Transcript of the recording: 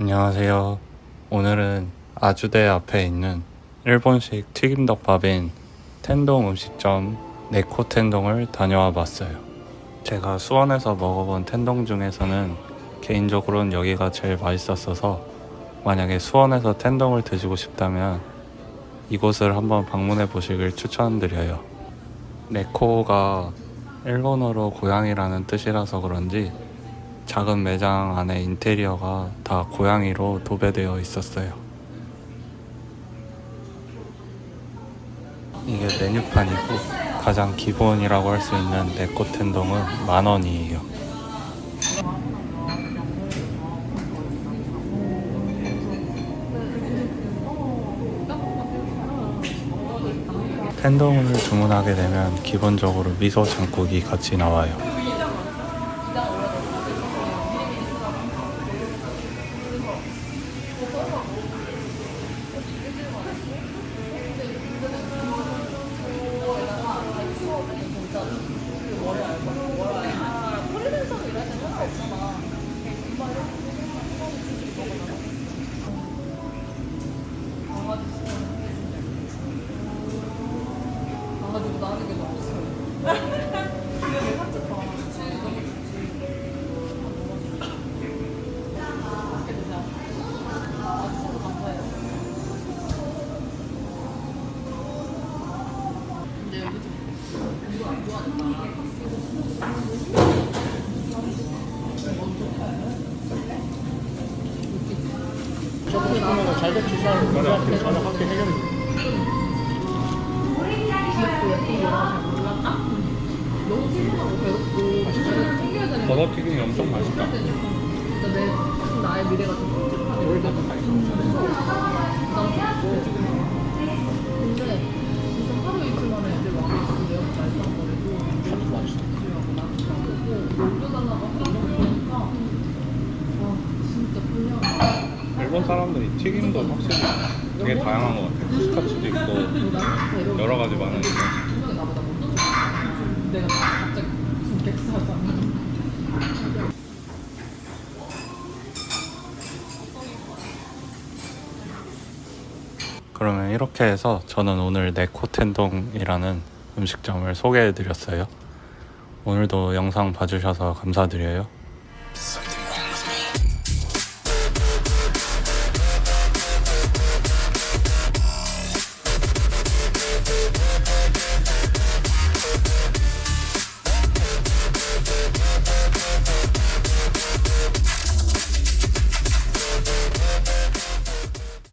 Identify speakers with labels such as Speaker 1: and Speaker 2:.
Speaker 1: 안녕하세요. 오늘은 아주대 앞에 있는 일본식 튀김덮밥인 텐동 음식점 네코 텐동을 다녀와 봤어요. 제가 수원에서 먹어본 텐동 중에서는 개인적으로는 여기가 제일 맛있었어서 만약에 수원에서 텐동을 드시고 싶다면 이곳을 한번 방문해 보시길 추천드려요. 네코가 일본어로 고양이라는 뜻이라서 그런지 작은 매장 안에 인테리어가 다 고양이로 도배되어 있었어요. 이게 메뉴판이고 가장 기본이라고 할 수 있는 네코 텐동은 만 원이에요. 텐동을 주문하게 되면 기본적으로 미소 장국이 같이 나와요.
Speaker 2: 나는 게 너무 없어요.
Speaker 3: 조금 있으면 잘된 출산을 우리한테 전화할게 해결해.
Speaker 2: 너무 피곤하고 배고프고 진짜 챙겨야 되는 거
Speaker 1: 버거튀김이 엄청 맛있다.
Speaker 2: 나의 미래가 좀 끔찍하게 올려서 부담스럽고 근데 진짜 하루 이틀 만에 애들 와서 내 옆에 말도 안 거리고
Speaker 3: 참 맛있어.
Speaker 2: 하고 나도 놀려달라고 하는 거 보니까 와 진짜 불량하다
Speaker 1: 일본 사람들이 튀김도 확실히 되게 다양한 것 같아요. 스카츠도 있고 여러 가지
Speaker 2: 던져 내가 갑자기
Speaker 1: 그러면 이렇게 해서 저는 오늘 네코텐동이라는 음식점을 소개해 드렸어요. 오늘도 영상 봐주셔서 감사드려요.